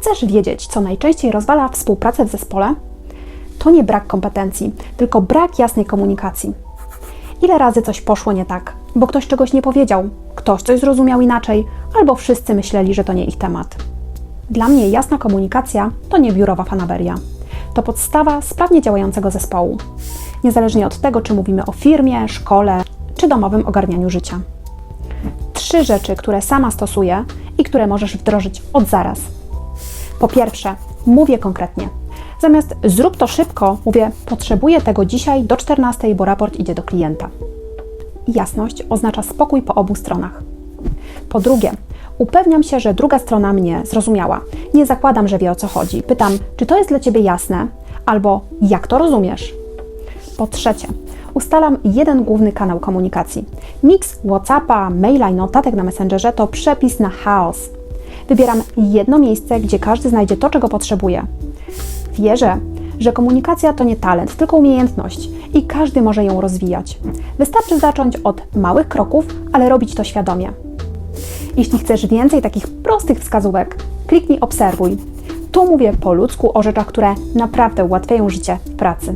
Chcesz wiedzieć, co najczęściej rozwala współpracę w zespole? To nie brak kompetencji, tylko brak jasnej komunikacji. Ile razy coś poszło nie tak, bo ktoś czegoś nie powiedział, ktoś coś zrozumiał inaczej, albo wszyscy myśleli, że to nie ich temat. Dla mnie jasna komunikacja to nie biurowa fanaberia. To podstawa sprawnie działającego zespołu. Niezależnie od tego, czy mówimy o firmie, szkole, czy domowym ogarnianiu życia. Trzy rzeczy, które sama stosuję i które możesz wdrożyć od zaraz. Po pierwsze, mówię konkretnie. Zamiast zrób to szybko, mówię potrzebuję tego dzisiaj do 14, bo raport idzie do klienta. Jasność oznacza spokój po obu stronach. Po drugie, upewniam się, że druga strona mnie zrozumiała. Nie zakładam, że wie o co chodzi. Pytam, czy to jest dla ciebie jasne, albo jak to rozumiesz. Po trzecie, ustalam jeden główny kanał komunikacji. Miks WhatsAppa, maila i notatek na Messengerze to przepis na chaos. Wybieram jedno miejsce, gdzie każdy znajdzie to, czego potrzebuje. Wierzę, że komunikacja to nie talent, tylko umiejętność i każdy może ją rozwijać. Wystarczy zacząć od małych kroków, ale robić to świadomie. Jeśli chcesz więcej takich prostych wskazówek, kliknij obserwuj. Tu mówię po ludzku o rzeczach, które naprawdę ułatwiają życie w pracy.